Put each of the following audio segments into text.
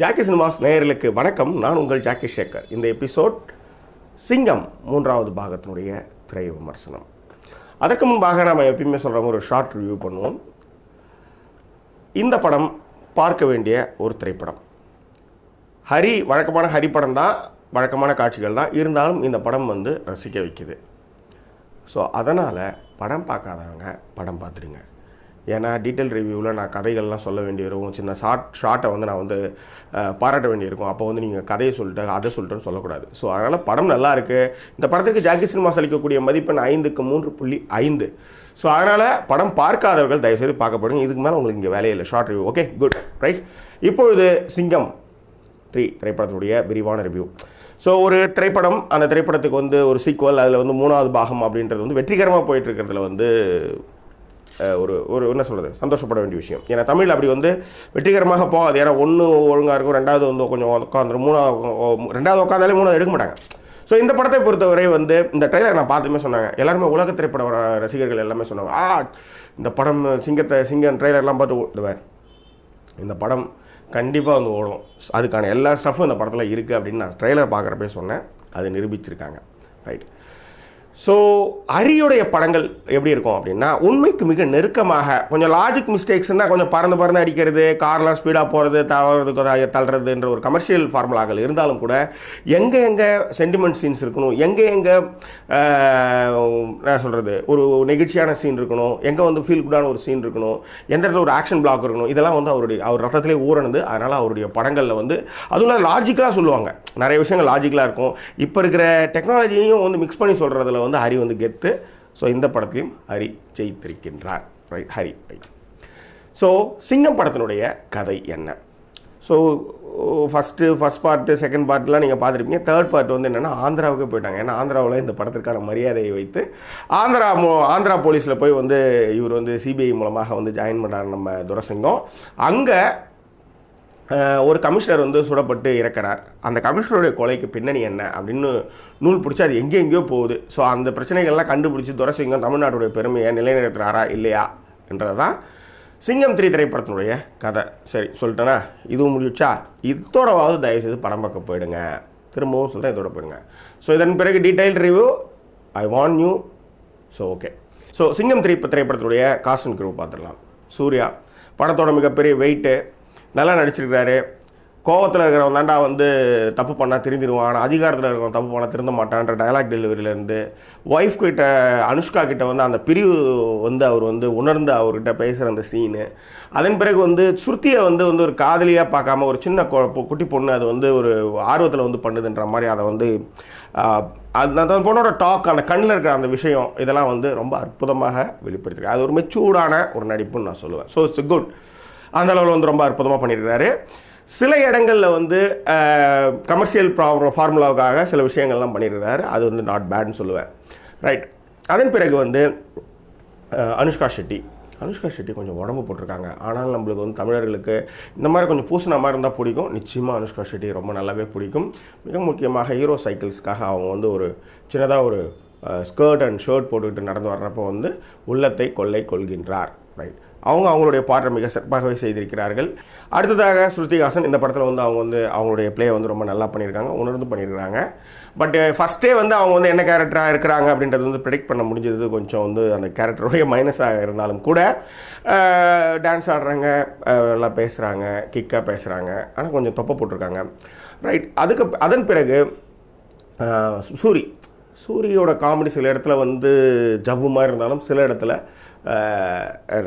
Jackie cinemas நேயர்களுக்கு வணக்கம். நான் உங்கள் ஜாக்கி சேகர். இந்த எபிசோட் சிங்கம் மூன்றாவது பாகத்தினுடைய திரை விமர்சனம். அதற்கு முன்பாக நாம் எப்பயுமே சொல்கிற ஒரு ஷார்ட் ரிவ்யூ பண்ணுவோம். இந்த படம் பார்க்க வேண்டிய ஒரு திரைப்படம். ஹரி வழக்கமான ஹரி படம் தான் வழக்கமான காட்சிகள் தான். இருந்தாலும் இந்த படம் வந்து ரசிக்க வைக்குது. ஸோ அதனால் படம் பார்க்காதவங்க படம் பார்த்துடுங்க. ஏன்னா டீட்டெயில் ரிவ்யூவில் நான் கதைகள்லாம் சொல்ல வேண்டியிருக்கும். சின்ன ஷார்ட் ஷார்ட்டை வந்து நான் வந்து பாராட்ட வேண்டியிருக்கும். அப்போ வந்து நீங்கள் கதையை சொல்லிட்டு அதை சொல்லிட்டுன்னு சொல்லக்கூடாது. ஸோ அதனால் படம் நல்லா இருக்குது இந்த படத்துக்கு ஜாக்கி சினிமாஸ் அளிக்கக்கூடிய மதிப்பெண் ஐந்துக்கு மூன்று புள்ளி ஐந்து. ஸோ அதனால் படம் பார்க்காதவர்கள் தயவுசெய்து பார்க்கப்படுங்க இதுக்கு மேலே உங்களுக்கு இங்கே வேலையே இல்லை. Short review okay good right இப்பொழுது சிங்கம் த்ரீ திரைப்படத்துடைய விரிவான ரிவ்யூ ஸோ ஒரு திரைப்படம் அந்த திரைப்படத்துக்கு வந்து ஒரு சீக்குவல் அதில் வந்து மூணாவது பாகம் அப்படின்றது வந்து வெற்றிகரமாக போயிட்டு இருக்கிறதுல வந்து ஒரு ஒரு என்ன சொல்கிறது சந்தோஷப்பட வேண்டிய விஷயம். ஏன்னா தமிழ் அப்படி வந்து வெற்றிகரமாக போகாது. ஏன்னா ஒன்று ஒழுங்காக இருக்கும் ரெண்டாவது வந்து கொஞ்சம் உட்காந்துரும் மூணாவது ரெண்டாவது உட்காந்தாலே மூணாவது எடுக்க மாட்டாங்க. ஸோ இந்த படத்தை பொறுத்தவரை வந்து இந்த ட்ரெய்லர் நான் பார்த்துமே சொன்னாங்க. எல்லாருமே உலக திரைப்பட ரசிகர்கள் எல்லாமே சொன்னாங்க. ஆ இந்த படம் சிங்கத்தை சிங்கம் ட்ரெய்லர்லாம் பார்த்து ஓடுவார். இந்த படம் கண்டிப்பாக வந்து ஓடும். அதுக்கான எல்லா ஸ்டஃப்பும் இந்த படத்தில் இருக்குது அப்படின்னு நான் ட்ரெய்லர் பார்க்குறப்பே சொன்னேன். அது நிரூபிச்சிருக்காங்க. ரைட் ஸோ அரியுடைய படங்கள் எப்படி இருக்கும் அப்படின்னா உண்மைக்கு மிக நெருக்கமாக கொஞ்சம் லாஜிக் மிஸ்டேக்ஸ்னால் கொஞ்சம் பறந்து பறந்து அடிக்கிறது கார்லாம் ஸ்பீடாக போகிறது தவறது தள்ளுறதுன்ற ஒரு கமர்ஷியல் ஃபார்முலாக்கள் இருந்தாலும் கூட எங்கே எங்கே சென்டிமெண்ட் சீன்ஸ் இருக்கணும் எங்கே எங்கே என்ன சொல்கிறது ஒரு நெகிழ்ச்சியான சீன் இருக்கணும் எங்கே வந்து ஃபீல் குடான ஒரு சீன் இருக்கணும் எந்த இடத்துல ஒரு ஆக்ஷன் பிளாக் இருக்கணும் இதெல்லாம் வந்து அவருடைய அவர் ரத்தத்திலே ஊறணுது. அதனால் அவருடைய படங்களில் வந்து அதுவும் இல்லாமல் லாஜிக்கலாக சொல்லுவாங்க. நிறைய விஷயங்கள் லாஜிக்கலாக இருக்கும். இப்போ இருக்கிற டெக்னாலஜியையும் வந்து மிக்ஸ் பண்ணி சொல்கிறதுல வந்து ஹரி வந்து கெத்து. ஸோ இந்த படத்துலையும் Hari ஜெயித்திருக்கின்றார். Right Hari right so Singam படத்தினுடைய கதை என்ன? So first first part second பார்ட்லாம் நீங்கள் பார்த்துருப்பீங்க. தேர்ட் பார்ட் வந்து என்னென்னா ஆந்திராவுக்கு போயிட்டாங்க. ஏன்னா ஆந்திராவில் இந்த படத்திற்கான மரியாதையை வைத்து ஆந்திரா மோ- ஆந்திரா போலீஸில் போய் வந்து இவர் வந்து சிபிஐ மூலமாக வந்து ஜாயின் பண்ணார் நம்ம துரசிங்கம். அங்கே ஒரு கமிஷனர் வந்து சுடப்பட்டு இறக்கிறார். அந்த கமிஷனருடைய கொலைக்கு பின்னணி என்ன அப்படின்னு நூல் பிடிச்சி அது எங்கே எங்கேயோ போகுது. ஸோ அந்த பிரச்சனைகள்லாம் கண்டுபிடிச்சி துரசிங்கம் தமிழ்நாட்டுடைய பெருமையை நிலைநிறுத்துறாரா இல்லையா என்றது தான் சிங்கம் த்ரீ திரைப்படத்தினுடைய கதை. சரி சொல்லிட்டேனா? இதுவும் முடிச்சா இதோடவாவது தயவுசெய்து படம் பார்க்க போயிடுங்க. திரும்பவும் சொல்கிறேன் இதோட போயிடுங்க. ஸோ இதன் பிறகு detail review I want you so okay so Singam three திரைப்படத்துடைய cast and crew பார்த்துடலாம். சூர்யா படத்தோட மிகப்பெரிய வெயிட்டு நல்லா நடிச்சிருக்கிறாரு கோவத்தில் இருக்கிறவன் தாண்டா வந்து தப்பு பண்ணால் திருந்திடுவான் ஆனால் அதிகாரத்தில் இருக்கிறவன் தப்பு பண்ணால் திருந்த மாட்டான்ற டயலாக் டெலிவரியிலேருந்து ஒய்ஃப் கிட்ட அனுஷ்கா கிட்ட வந்து அந்த பிரிவு வந்து அவர் வந்து உணர்ந்து அவர்கிட்ட பேசுகிற அந்த சீனு அதன் பிறகு வந்து சுருத்தியை வந்து வந்து ஒரு காதலியாக பார்க்காம ஒரு சின்ன கொ- குட்டி பொண்ணு அது வந்து ஒரு ஆர்வத்தில் வந்து பண்ணுதுன்ற மாதிரி அதை வந்து அது அந்த பொண்ணோட டாக் அந்த கண்ணில் இருக்கிற அந்த விஷயம் இதெல்லாம் வந்து ரொம்ப அற்புதமாக வெளிப்படுத்திருக்கு. அது ஒரு மெச்சூர்டான ஒரு நடிப்புன்னு நான் சொல்லுவேன். ஸோ இட்ஸ் குட் அந்த அளவில் வந்து ரொம்ப அற்புதமாக பண்ணியிருக்காரு சில இடங்களில் வந்து கமர்ஷியல் ஃபார்முலாவுக்காக சில விஷயங்கள்லாம் பண்ணியிருக்கிறாரு. அது வந்து நாட் பேட்னு சொல்லுவேன். ரைட் அதன் பிறகு வந்து அனுஷ்கா ஷெட்டி. அனுஷ்கா ஷெட்டி கொஞ்சம் உடம்பு போட்டிருக்காங்க. ஆனால் நம்மளுக்கு வந்து தமிழர்களுக்கு இந்த மாதிரி கொஞ்சம் பூசின மாதிரி இருந்தால் பிடிக்கும். நிச்சயமாக அனுஷ்கா ஷெட்டி ரொம்ப நல்லாவே பிடிக்கும். மிக முக்கியமாக ஹீரோ சைக்கிள்ஸ்க்காக அவங்க வந்து ஒரு சின்னதாக ஒரு ஸ்கர்ட் அண்ட் ஷர்ட் போட்டுக்கிட்டு நடந்து வர்றப்போ வந்து உள்ளத்தை கொள்ளை கொள்கின்றார். ரைட் அவங்க அவங்களுடைய பாட்டை மிக சிறப்பாகவே செய்திருக்கிறார்கள். அடுத்ததாக ஸ்ருதிஹாசன் இந்த படத்தில் வந்து அவங்க வந்து அவங்களுடைய ப்ளே வந்து ரொம்ப நல்லா பண்ணியிருக்காங்க உணர்ந்து பண்ணியிருக்காங்க பட் ஃபஸ்ட்டே வந்து அவங்க வந்து என்ன கேரக்டராக இருக்கிறாங்க அப்படின்றது வந்து ப்ரிடிக்ட் பண்ண முடிஞ்சது. கொஞ்சம் வந்து அந்த கேரக்டருடைய மைனஸாக இருந்தாலும் கூட டான்ஸ் ஆடுறாங்க நல்லா பேசுகிறாங்க கிக்காக பேசுகிறாங்க ஆனால் கொஞ்சம் தொப்பை போட்டிருக்காங்க. ரைட் அதுக்கு அதன் பிறகு சூரி. சூரியோட காமெடி சில இடத்துல வந்து ஜவ்வு மாதிரி இருந்தாலும் சில இடத்துல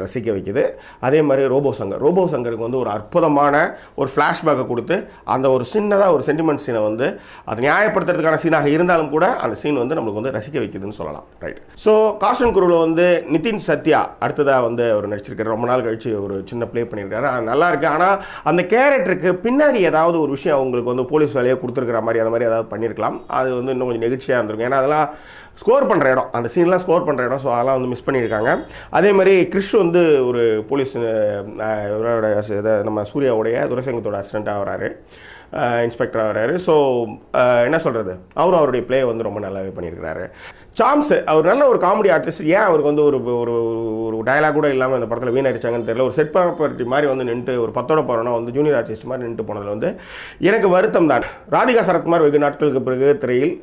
ரசிக்க வைக்குது. அதே மாதிரி ரோபோ சங்கர். ரோபோ சங்கருக்கு வந்து ஒரு அற்புதமான ஒரு ஃப்ளாஷ்பேக்கை கொடுத்து அந்த ஒரு சின்னதாக ஒரு சென்டிமெண்ட் சீனை வந்து அதை நியாயப்படுத்துறதுக்கான சீனாக இருந்தாலும் கூட அந்த சீன் வந்து நம்மளுக்கு வந்து ரசிக்க வைக்குதுன்னு சொல்லலாம். ரைட் ஸோ காஸ்டன் குருவில் வந்து நிதின் சத்யா அடுத்ததாக வந்து அவர் நடிச்சிருக்காரு. ரொம்ப நாள் கழிச்சு ஒரு சின்ன ப்ளே பண்ணியிருக்காரு. அது நல்லா ஆனால் அந்த கேரக்டருக்கு பின்னாடி ஏதாவது ஒரு விஷயம் அவங்களுக்கு வந்து போலீஸ் வேலையை கொடுத்துருக்குற மாதிரி அந்த மாதிரி ஏதாவது பண்ணியிருக்கலாம். அது வந்து இன்னும் கொஞ்சம் நெகிழ்ச்சியாக இருந்திருக்கும். ஏன்னா அதெல்லாம் ஸ்கோர் பண்ணுற இடம். அந்த சீன்லாம் ஸ்கோர் பண்ணுற இடம். ஸோ அதெல்லாம் வந்து மிஸ் பண்ணியிருக்காங்க. அதே மாதிரி கிறிஷ் வந்து ஒரு போலீஸ் இவரோட இதை நம்ம சூர்யாவுடைய துரசங்கத்தோட அசிஸ்டண்ட்டாக வராரு. இன்ஸ்பெக்டராக ஆகிறாரு ஸோ என்ன சொல்கிறது அவரும் அவருடைய ப்ளே வந்து ரொம்ப நல்லாவே பண்ணியிருக்கிறாரு. சாம்ஸ் அவர் நல்ல ஒரு காமெடி ஆர்டிஸ்ட் ஏன் அவருக்கு வந்து ஒரு ஒரு ஒரு டயலாக் கூட இல்லாமல் இந்த படத்தில் வீணடிச்சாங்கன்னு தெரியல. ஒரு செட் ப்ராப்பர்ட்டி மாதிரி வந்து நின்று ஒரு பத்தோட போகிறோன்னா வந்து ஜூனியர் ஆர்டிஸ்ட் மாதிரி நின்று போனதில் வந்து எனக்கு வருத்தம் தான். ராதிகா சரத்குமார் வெகு நாட்களுக்கு பிறகு திரையில்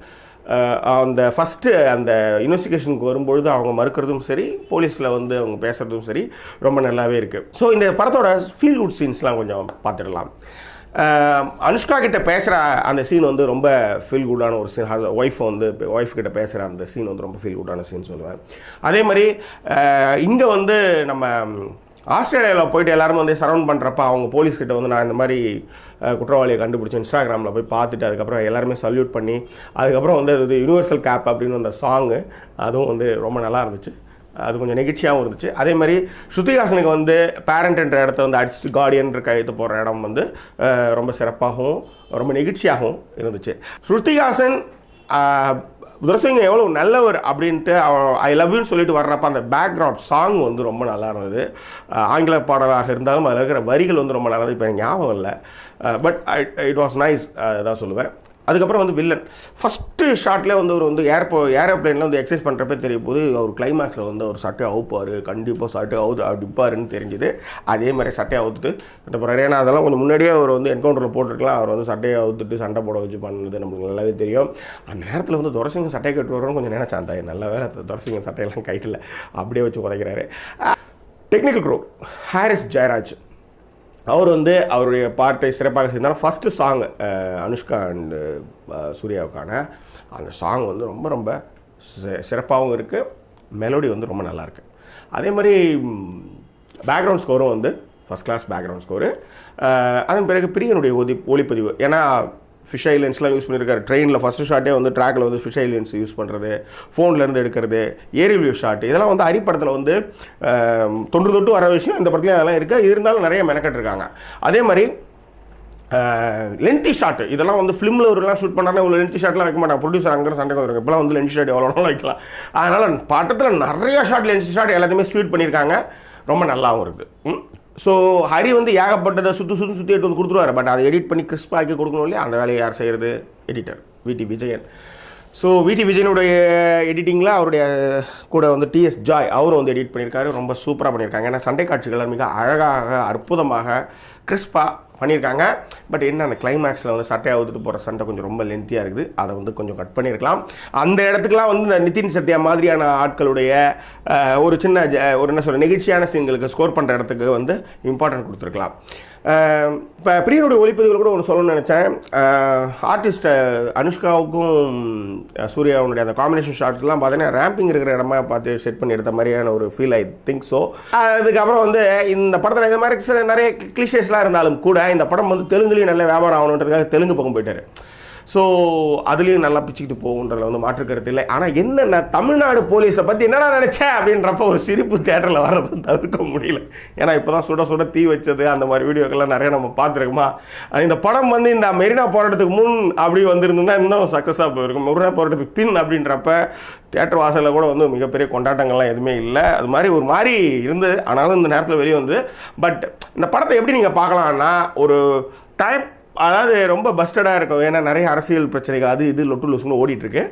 அந்த ஃபஸ்ட்டு அந்த இன்வெஸ்டிகேஷனுக்கு வரும்பொழுது அவங்க மறுக்கிறதும் சரி போலீஸில் வந்து அவங்க பேசுகிறதும் சரி ரொம்ப நல்லாவே இருக்குது ஸோ இந்த படத்தோட ஃபீல் குட் சீன்ஸ்லாம் கொஞ்சம் பார்த்துடலாம். அனுஷ்கா கிட்ட பேசுகிற அந்த சீன் வந்து ரொம்ப ஃபீல் குட்டான ஒரு சீன் ஒய்ஃப் வந்து ஒய்ஃப் கிட்ட பேசுகிற அந்த சீன் வந்து ரொம்ப ஃபீல் குட்டான சீன் சொல்லுவேன். அதே மாதிரி இங்கே வந்து நம்ம ஆஸ்திரேலியாவில் போயிட்டு எல்லாரும் வந்து சரவுண்ட் பண்ணுறப்ப அவங்க போலீஸ்கிட்ட வந்து நான் இந்த மாதிரி குற்றவாளியை கண்டுபிடிச்சி இன்ஸ்டாகிராமில் போய் பார்த்துட்டு அதுக்கப்புறம் எல்லாருமே சல்யூட் பண்ணி அதுக்கப்புறம் வந்து அது யூனிவர்சல் கேப் அப்படின்னு அந்த சாங்கு அதுவும் வந்து ரொம்ப நல்லா இருந்துச்சு. அது கொஞ்சம் நெகிழ்ச்சியாகவும் இருந்துச்சு. அதே மாதிரி ஸ்ருதிஹாசனுக்கு வந்து பேரண்ட் என்ற இடத்த வந்து அடிச்சுட்டு கார்டியன்ற கையெழுத்து போடுற இடம் வந்து ரொம்ப சிறப்பாகவும் ரொம்ப நெகிழ்ச்சியாகவும் இருந்துச்சு. ஸ்ருதிஹாசன் துரசிங்க எவ்வளோ நல்லவர் அப்படின்ட்டு அவன் ஐ லவ்யூன்னு சொல்லிட்டு வர்றப்ப அந்த பேக்ரவுண்ட் சாங் வந்து ரொம்ப நல்லா இருந்தது. ஆங்கில பாடலாக இருந்தாலும் அதில் இருக்கிற வரிகள் வந்து ரொம்ப நல்லா இருந்தது. இப்போ எனக்கு ஞாபகம் இல்லை. பட் இட் வாஸ் நைஸ் தான் சொல்லுவேன். அதுக்கப்புறம் வந்து வில்லன் ஃபஸ்ட்டு ஷாட்லேயே வந்து அவர் வந்து ஏர்போ ஏரோப்ளேனில் வந்து எக்ஸசைஸ் பண்ணுறப்ப தெரியும் போது அவர் கிளைமேக்ஸில் வந்து அவர் சட்டையை அவுப்பார். கண்டிப்பாக சட்டையை அவுது அடிப்பாருன்னு தெரிஞ்சுது. அதே மாதிரி சட்டையை அவுத்துட்டு சண்டை ஏன்னா அதெல்லாம் கொஞ்சம் முன்னாடியே அவர் வந்து என்கவுண்டரில் போட்டிருக்கலாம். அவர் வந்து சட்டையை அவுத்துட்டு சண்டை போட வச்சு பண்ணது நமக்கு நல்லாவே தெரியும். அந்த நேரத்தில் வந்து துரசிங்க சட்டையை கட்டு வரணும்னு கொஞ்சம் நினச்சேன். அந்த நல்ல வேலை துரசிங்க சட்டையெல்லாம் கைட்டில் அப்படியே வச்சு குறைக்கிறாரு டெக்னிக்கல் குரோ ஹாரிஸ் ஜெயராஜ் அவர் வந்து அவருடைய பாட்டை சிறப்பாக செய்தாலும் ஃபஸ்ட்டு சாங் அனுஷ்கா அண்டு சூர்யாவுக்கான அந்த சாங் வந்து ரொம்ப ரொம்ப சிறப்பாகவும் இருக்குது மெலோடி வந்து ரொம்ப நல்லாயிருக்கு அதே மாதிரி பேக்ரவுண்ட் ஸ்கோரும் வந்து ஃபஸ்ட் கிளாஸ் பேக்ரவுண்ட் ஸ்கோரு அதன் பிறகு பிரியனுடைய ஒதி ஒளிப்பதிவு. ஏன்னா ஃபிஷ் ஐலன்ஸ்லாம் யூஸ் பண்ணியிருக்காரு ட்ரெயினில் ஃபஸ்ட்டு ஷாட்டே வந்து ட்ராக்கில் வந்து ஃபிஷ் ஐலன்ஸ் யூஸ் பண்ணுறது ஃபோன்லேருந்து எடுக்கிறது ஏரியல் வியூ ஷாட் இதெல்லாம் வந்து அரிப்படத்தில் வந்து தொன்று தொட்டு வர விஷயம் இந்த படத்துலையும் அதெல்லாம் இருக்குது இருந்தாலும் நிறைய மெனக்கட்டிருக்காங்க. அதே மாதிரி லென்த்தி ஷாட் இதெல்லாம் வந்து ஃபிலிமில் ஒருலாம் ஷூட் பண்ணுறாங்க இவ்வளோ லென்த்தி ஷாட்லாம் வைக்க மாட்டாங்க. ப்ரொடியூசர் அங்கே சண்டை வந்துருக்கு இப்போலாம் வந்து லென்த்தி ஷாட் எவ்வளோ வைக்கலாம். அதனால் படத்தில் நிறைய ஷாட் லென்த்தி ஷாட் எல்லாத்தையுமே ஸ்வீட் பண்ணியிருக்காங்க ரொம்ப நல்லாவும் இருக்குது ஸோ ஹரி வந்து ஏகப்பட்டதை சுற்றி சுற்றி சுற்றி எடுத்து வந்து கொடுத்துருவாரு. பட் அதை எடிட் பண்ணி கிறிஸ்பாக ஆக்கி கொடுக்கணும் இல்லையா? அந்த வேலையை யார் செய்கிறது எடிட்டர் விடி விஜயன் ஸோ விடி விஜயனுடைய எடிட்டிங்கில் அவருடைய கூட வந்து டிஎஸ் ஜாய் அவரும் வந்து எடிட் பண்ணியிருக்காரு. ரொம்ப சூப்பராக பண்ணியிருக்காங்க. ஏன்னா சண்டை காட்சிகள் மிக அழகாக அற்புதமாக கிறிஸ்பாக பண்ணியிருக்காங்க. பட் என்ன அந்த கிளைமேக்ஸில் வந்து சட்டையை அவுத்துட்டு போகிற சண்டை கொஞ்சம் ரொம்ப லென்த்தியாக இருக்குது. அதை வந்து கொஞ்சம் கட் பண்ணியிருக்கலாம். அந்த இடத்துக்குலாம் வந்து இந்த நிதின் சத்யா மாதிரியான ஆட்களுடைய ஒரு சின்ன ஒரு என்ன சொல்கிற நெகிழ்ச்சியான சீன்களுக்கு ஸ்கோர் பண்ணுற இடத்துக்கு வந்து இம்பார்ட்டன்ட் கொடுத்துருக்கலாம். இப்போ பிரியனுடைய ஒளிப்பதிவில் கூட ஒன்று சொல்லணும்னு நினச்சேன். ஆர்டிஸ்ட் அனுஷ்காவுக்கும் சூர்யாவுடைய அந்த காம்பினேஷன் ஷாட்ஸ்லாம் பார்த்தீங்கன்னா ரேம்பிங் இருக்கிற இடமா பார்த்து செட் பண்ணி எடுத்த மாதிரியான ஒரு ஃபீல் ஐ திங்க் ஸோ அதுக்கப்புறம் வந்து இந்த படத்தில் இந்த மாதிரி சில நிறைய கிளிஷேஸ்லாம் இருந்தாலும் கூட இந்த படம் வந்து தெலுங்குலேயும் நல்ல வியாபாரம் ஆகணுன்றதுக்காக தெலுங்கு பக்கம் போயிட்டாரு. ஸோ அதுலேயும் நல்லா பிச்சுக்கிட்டு போகுன்றதுல வந்து மாற்று கருத்து இல்லை. ஆனால் என்னென்ன தமிழ்நாடு போலீஸை பற்றி என்னடா நினச்சேன் அப்படின்றப்ப ஒரு சிரிப்பு தேட்டரில் வர்றதை தவிர்க்க முடியல. ஏன்னா இப்போ தான் சுட சுட தீ வச்சது அந்த மாதிரி வீடியோக்கெல்லாம் நிறைய நம்ம பார்த்துருக்கோமா? இந்த படம் வந்து இந்த மெரினா போராட்டத்துக்கு முன் அப்படி வந்திருந்ததுன்னா இன்னும் சக்ஸஸாக போயிருக்கும். மெரினா போராட்டத்துக்கு பின் அப்படின்றப்ப தேட்டர் வாசலில் கூட வந்து மிகப்பெரிய கொண்டாட்டங்கள்லாம் எதுவுமே இல்லை. அது மாதிரி ஒரு மாதிரி இருந்தது. ஆனாலும் இந்த நேரத்தில் வெளியே வந்து பட் இந்த படத்தை எப்படி நீங்கள் பார்க்கலாம்னா ஒரு டைம் அதாவது ரொம்ப பஸ்டடாக இருக்கும். ஏன்னா நிறைய அரசியல் பிரச்சனைகள் அது இது லொட்டு லொசுன்னு ஓடிட்டுருக்கு.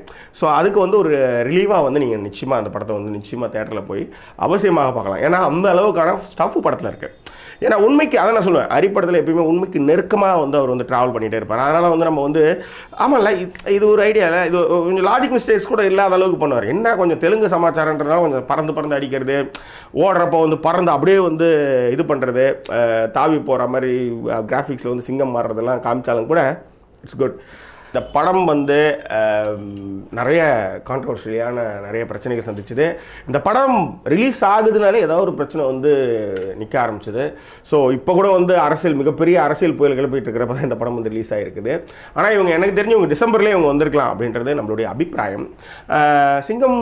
ஸோ அதுக்கு வந்து ஒரு ரிலீவாக வந்து நீங்கள் நிச்சயமாக அந்த படத்தை வந்து நிச்சயமாக தேட்டரில் போய் அவசியமாக பார்க்கலாம். ஏன்னா அந்த அளவுக்கான ஸ்டஃப் படத்தில் இருக்குது ஏன்னா உண்மைக்கு அதை நான் சொல்லுவேன் அரிப்படத்தில் எப்பயுமே உண்மைக்கு நெருக்கமாக வந்து அவர் வந்து ட்ராவல் பண்ணிகிட்டே இருப்பார். அதனால் வந்து நம்ம வந்து ஆமாம்ல இது- இது ஒரு ஐடியாவில் இது கொஞ்சம் லாஜிக் மிஸ்டேக்ஸ் கூட இல்லாத அளவுக்கு பண்ணுவார். என்ன கொஞ்சம் தெலுங்கு சமாச்சாரன்றதுனால கொஞ்சம் பறந்து பறந்து அடிக்கிறது ஓடுறப்போ வந்து பறந்து அப்படியே வந்து இது பண்ணுறது தாவி போகிற மாதிரி கிராஃபிக்ஸில் வந்து சிங்கம் மாறுறதெல்லாம் காமிச்சாலும் கூட இட்ஸ் குட் இந்த படம் வந்து நிறைய கான்ட்ரவர்ஷியலான நிறைய பிரச்சனைகள் சந்திச்சுது. இந்த படம் ரிலீஸ் ஆகுதுனாலே ஏதாவது ஒரு பிரச்சனை வந்து நிற்க ஆரம்பிச்சது. ஸோ இப்போ கூட வந்து அரசியல் மிகப்பெரிய அரசியல் புயல் கிளப்பிட்டு இருக்கிறப்ப தான் இந்த படம் வந்து ரிலீஸ் ஆகிருக்குது ஆனால் இவங்க எனக்கு தெரிஞ்சு இவங்க டிசம்பர்லேயே இவங்க வந்திருக்கலாம் அப்படின்றது நம்மளுடைய அபிப்பிராயம். சிங்கம்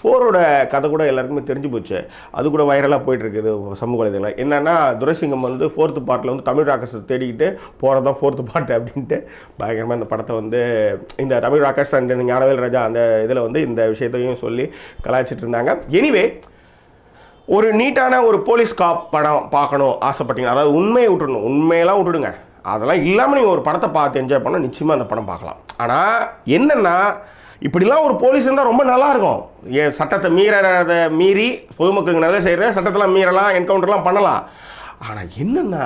ஃபோரோட கதை கூட எல்லாருக்குமே தெரிஞ்சு போச்சு. அது கூட வைரலாக போயிட்டுருக்குது சமூக வலைதளம் என்னென்னா துரசிங்கம் வந்து ஃபோர்த்து பார்ட்டில் வந்து தமிழ் ராக்கர்ஸை தேடிக்கிட்டு போகிறதான் ஃபோர்த்து பார்ட் அப்படின்ட்டு பயங்கரமாக இந்த படத்தை வந்து இந்த தமிழ் ராக்கர்ஸ் அண்ட் ஞானவேல் ராஜா அந்த இதில் வந்து இந்த விஷயத்தையும் சொல்லி கலாய்ச்சிட்டு இருந்தாங்க. எனிவே ஒரு நீட்டான ஒரு போலீஸ் காப் படம் பார்க்கணும் ஆசைப்பட்டீங்க அதாவது உண்மையை விட்டுடணும் உண்மையெல்லாம் விட்டுடுங்க. அதெல்லாம் இல்லாமல் நீங்கள் ஒரு படத்தை பார்த்து என்ஜாய் பண்ணால் நிச்சயமாக அந்த படம் பார்க்கலாம். ஆனால் என்னென்னா இப்படிலாம் ஒரு போலீஸ் இருந்தால் ரொம்ப நல்லா இருக்கும் ஏன் சட்டத்தை மீறத மீறி பொதுமக்களுக்கு நல்லது செய்கிற சட்டத்தெல்லாம் மீறலாம் என்கவுண்டர்லாம் பண்ணலாம். ஆனால் என்னென்னா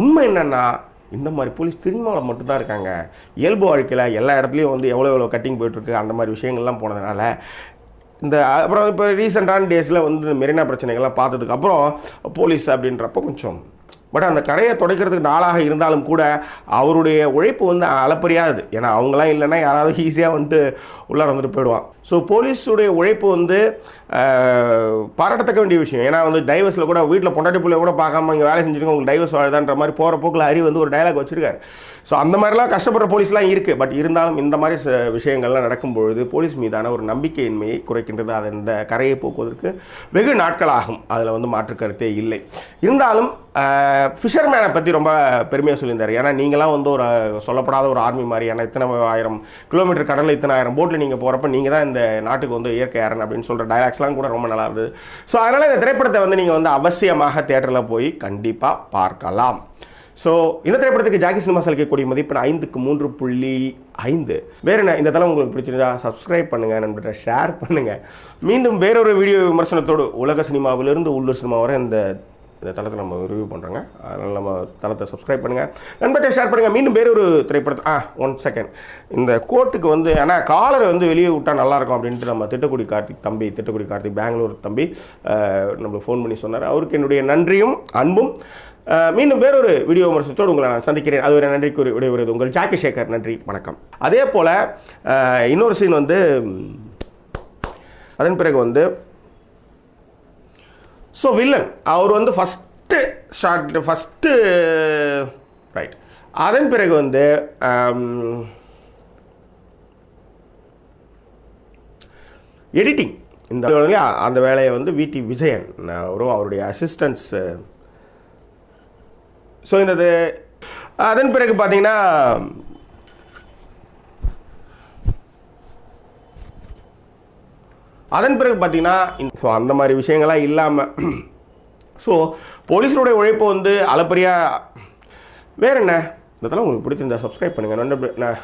உண்மை என்னென்னா இந்த மாதிரி போலீஸ் சினிமாவில் மட்டும்தான் இருக்காங்க. இயல்பு வாழ்க்கையில் எல்லா இடத்துலையும் வந்து எவ்வளோ எவ்வளோ கட்டிங் போயிட்டுருக்கு அந்த மாதிரி விஷயங்கள்லாம் போனதுனால. இந்த அப்புறம் இப்போ ரீசெண்டான டேஸில் வந்து இந்த மெரினா பிரச்சனைகள்லாம் பார்த்ததுக்கப்புறம் போலீஸ் அப்படின்றப்போ கொஞ்சம் பட் அந்த கரையை துடைக்கிறதுக்கு நாளாக இருந்தாலும் கூட அவருடைய உழைப்பு வந்து அளப்பரியாது ஏன்னா அவங்களாம் இல்லைன்னா யாராவது ஈஸியாக வந்துட்டு உள்ளார வந்துட்டு போயிடுவான். ஸோ போலீஸுடைய உழைப்பு வந்து பாராட்டத்தக்க வேண்டிய விஷயம். ஏன்னா வந்து டைவர்ஸில் கூட வீட்டில் பொண்டாட்டி பிள்ளை கூட பார்க்காம இங்கே வேலை செஞ்சுருக்கோம் உங்களுக்கு டைவர்ஸ் வாழ்தான்ற மாதிரி போகிற போக்கில் ஹரி வந்து ஒரு டைலாக் வச்சிருக்காரு. ஸோ அந்த மாதிரிலாம் கஷ்டப்படுற போலீஸ்லாம் இருக்குது பட் இருந்தாலும் இந்த மாதிரி ச விஷயங்கள்லாம் நடக்கும் பொழுது போலீஸ் மீதான ஒரு நம்பிக்கையின்மையை குறைக்கின்றது அது இந்த கரையை போக்குவதற்கு வெகு நாட்கள் ஆகும் அதில் வந்து மாற்று கருத்தே இல்லை. இருந்தாலும் ஃபிஷர்மேனை பற்றி ரொம்ப பெருமையாக சொல்லியிருந்தார். ஏன்னா நீங்களாம் வந்து ஒரு சொல்லப்படாத ஒரு ஆர்மி மாதிரி ஏன்னா இத்தனை ஆயிரம் கிலோமீட்டர் கடலில் இத்தனை ஆயிரம் போட்டில் நீங்கள் போகிறப்ப நீங்கள் தான் இந்த நாட்டுக்கு வந்து இயற்கை யாரன் அப்படின்னு சொல்கிற டைலாக்ஸ்லாம் கூட ரொம்ப நல்லா இருந்தது. ஸோ அதனால் இந்த திரைப்படத்தை வந்து நீங்கள் வந்து அவசியமாக தேட்டரில் போய் கண்டிப்பாக பார்க்கலாம். ஸோ இந்த திரைப்படத்துக்கு ஜாக்கி சினிமாஸ் அளிக்கக்கூடிய மதிப்பு ஐந்துக்கு மூன்று புள்ளி ஐந்து. வேற என்ன இந்த தளம் உங்களுக்கு பிடிச்சிருந்தா சப்ஸ்கிரைப் பண்ணுங்கள் நண்பர்கிட்ட ஷேர் பண்ணுங்கள் மீண்டும் வேறொரு வீடியோ விமர்சனத்தோடு உலக சினிமாவிலிருந்து உள்ளூர் சினிமா வரை இந்த இந்த தளத்தை நம்ம ரிவ்யூ பண்ணுறோங்க அதனால் நம்ம தளத்தை சப்ஸ்கிரைப் பண்ணுங்கள் நண்பர்கிட்ட ஷேர் பண்ணுங்கள் மீண்டும் வேறொரு திரைப்படத்தை ஆ ஒன் செகண்ட் இந்த கோட்டுக்கு வந்து ஆனால் காலரை வந்து வெளியே விட்டால் நல்லாயிருக்கும் அப்படின்ட்டு நம்ம திட்டக்குடி கார்த்திக் தம்பி திட்டக்குடி கார்த்திக் பெங்களூர் தம்பி நம்மளுக்கு ஃபோன் பண்ணி சொன்னார். அவருக்கு என்னுடைய நன்றியும் அன்பும். மீண்டும் வேறொரு வீடியோ விமர்சனத்தோடு உங்களை நான் சந்திக்கிறேன். அது ஒரு நன்றி கூறி விடைபெறுவது உங்கள் ஜாக்கி சேகர். நன்றி வணக்கம். அதே போல் இன்னொரு சீன் வந்து அதன் பிறகு வந்து ஸோ வில்லன் அவர் வந்து ஃபஸ்ட்டு ஸ்டார்ட் ஃபஸ்ட்டு ரைட் அதன் பிறகு வந்து um, எடிட்டிங் இந்த அந்த வேலையை வந்து விடி விஜயன் அவரும் அவருடைய அசிஸ்டன்ஸ் ஸோ இந்த அதன் பிறகு பார்த்தீங்கன்னா அதன் பிறகு பார்த்தீங்கன்னா ஸோ அந்த மாதிரி விஷயங்கள்லாம் இல்லாமல் ஸோ போலீஸருடைய உழைப்பு வந்து அளப்பரியாக வேற என்ன? இதெல்லாம் உங்களுக்கு பிடிச்சிருந்தா சப்ஸ்கிரைப் பண்ணுங்கள் நன்றி. நான்